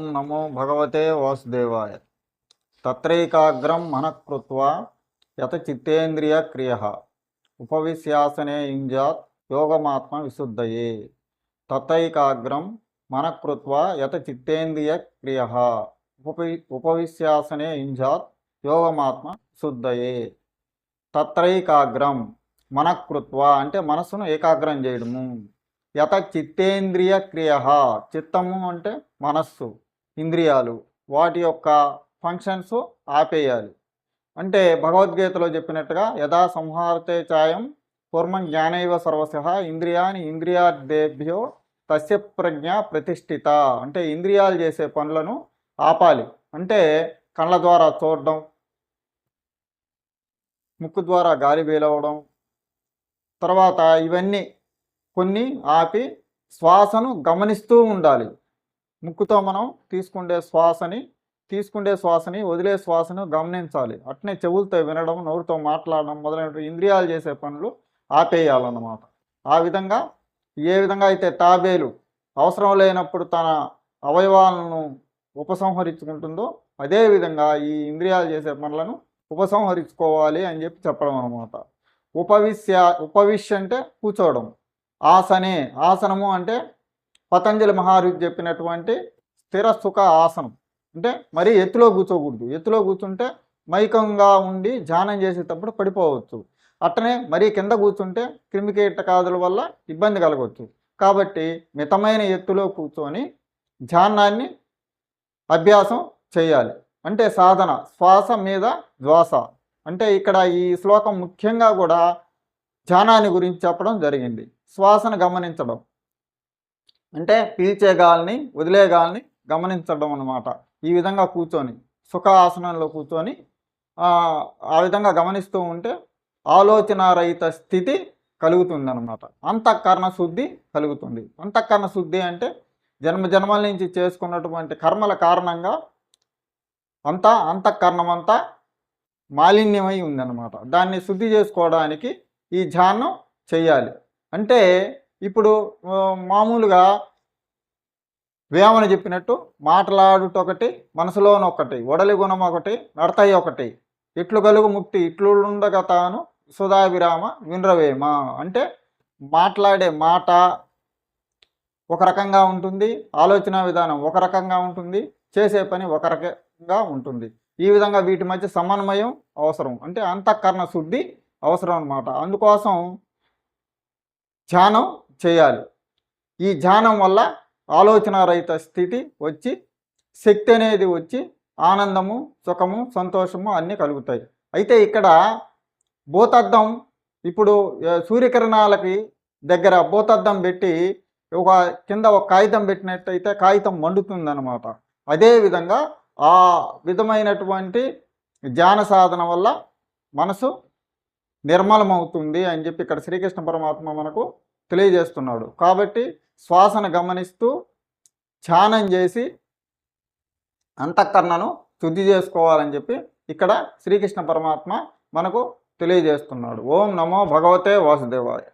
నమో భగవతే వాసుదేవాయ. తత్రైకాగ్రం మనకృత్వా యత చిత్తేంద్రియ క్రియ ఉపవిశ్యాసనే యుంజాత్ యోగమాత్మ విశుద్ధయే. తతైకాగ్రం మనకృత్వా యత చిత్తేంద్రియ క్రియ ఉపవి ఉపవిశ్యాసనే యుంజాత్ యోగమాత్మ విశుద్ధయే. తత్రైకాగ్రం మనకృత్వ అంటే మనస్సును ఏకాగ్రం చేయడము. యత చిత్తేంద్రియ క్రియ చిత్తము అంటే మనస్సు. ఇంద్రియాలు వాటి యొక్క ఫంక్షన్స్ ఆపేయాలి. అంటే భగవద్గీతలో చెప్పినట్టుగా యథా సంహారతే చాయం పూర్వం జ్ఞానైవ సర్వశ ఇంద్రియాని ఇంద్రియాదేభ్యో తస్య ప్రజ్ఞ ప్రతిష్ఠిత. అంటే ఇంద్రియాలు చేసే పనులను ఆపాలి. అంటే కళ్ళ ద్వారా చూడడం ముక్కు ద్వారా గాలి వేలవడం తర్వాత ఇవన్నీ కొన్ని ఆపి శ్వాసను గమనిస్తూ ఉండాలి. ముక్కుతో మనం తీసుకుండే శ్వాసని తీసుకుండే శ్వాసని వదిలే శ్వాసను గమనించాలి. అట్నే చెవులతో వినడం నోరుతో మాట్లాడడం మొదలైన ఇంద్రియాలు చేసే పనులు ఆపేయాలన్నమాట. ఆ విధంగా ఏ విధంగా అయితే తాబేలు అవసరం లేనప్పుడు తన అవయవాలను ఉపసంహరించుకుంటుందో అదేవిధంగా ఈ ఇంద్రియాలు చేసే పనులను ఉపసంహరించుకోవాలి అని చెప్పి చెప్పడం అనమాట ఉపవిశ్య ఉపవిశ్య అంటే కూర్చోవడం. ఆసనే ఆసనము అంటే పతంజలి మహారుజు చెప్పినటువంటి స్థిర సుఖ ఆసనం. అంటే మరీ ఎత్తులో కూర్చోకూడదు. ఎత్తులో కూర్చుంటే మైకంగా ఉండి ధ్యానం చేసేటప్పుడు పడిపోవచ్చు. అట్టనే మరీ కింద కూర్చుంటే క్రిమికీటకాదుల వల్ల ఇబ్బంది కలగవచ్చు. కాబట్టి మితమైన ఎత్తులో కూర్చొని ధ్యానాన్ని అభ్యాసం చేయాలి. అంటే సాధన శ్వాస మీద ద్వాస అంటే ఇక్కడ ఈ శ్లోకం ముఖ్యంగా కూడా ధ్యానాన్ని గురించి చెప్పడం జరిగింది. శ్వాసను గమనించడం. అంటే పీల్చే గాలిని వదిలే గాలిని గమనించడం అనమాట ఈ విధంగా కూర్చొని సుఖ ఆసనంలో కూర్చొని ఆ విధంగా గమనిస్తూ ఉంటే ఆలోచనారహిత స్థితి కలుగుతుంది అనమాట అంతఃకరణ శుద్ధి కలుగుతుంది. అంతఃకరణ శుద్ధి అంటే జన్మ జన్మల నుంచి చేసుకున్నటువంటి కర్మల కారణంగా అంతా అంతఃకరణం అంతా మాలిన్యమై ఉందన్నమాట. దాన్ని శుద్ధి చేసుకోవడానికి ఈ ధ్యానం చేయాలి. అంటే ఇప్పుడు మామూలుగా వేమన చెప్పినట్టు మాట్లాడుట ఒకటి మనసులోన ఒకటి ఒడలి గుణం ఒకటి నడతాయి ఒకటి ఇట్లు కలుగు ముక్తి ఇట్లుండగా తాను సుధావిరామ వినరవేమ అంటే మాట్లాడే మాట ఒక రకంగా ఉంటుంది ఆలోచన విధానం ఒక రకంగా ఉంటుంది చేసే పని ఒక రకంగా ఉంటుంది. ఈ విధంగా వీటి మధ్య సమన్వయం అవసరం. అంటే అంతఃకరణ శుద్ధి అవసరం అనమాట అందుకోసం ధ్యానం చేయాలి. ఈ ధ్యానం వల్ల ఆలోచనారహిత స్థితి వచ్చి శక్తి అనేది వచ్చి ఆనందము సుఖము సంతోషము అన్నీ కలుగుతాయి. అయితే ఇక్కడ భూతద్దం ఇప్పుడు సూర్యకిరణాలకి దగ్గర భూతద్దం పెట్టి ఒక కింద ఒక కాగితం పెట్టినట్టయితే కాగితం మండుతుందన్నమాట. అదేవిధంగా ఆ విధమైనటువంటి ధ్యాన సాధన వల్ల మనసు నిర్మలమవుతుంది అని చెప్పి ఇక్కడ శ్రీకృష్ణ పరమాత్మ మనకు తెలియజేస్తున్నాడు. కాబట్టి శ్వాసను గమనిస్తూ ధ్యానం చేసి అంతఃకరణను శుద్ధి చేసుకోవాలని చెప్పి ఇక్కడ శ్రీకృష్ణ పరమాత్మ మనకు తెలియజేస్తున్నాడు. ఓం నమో భగవతే వాసుదేవాయ.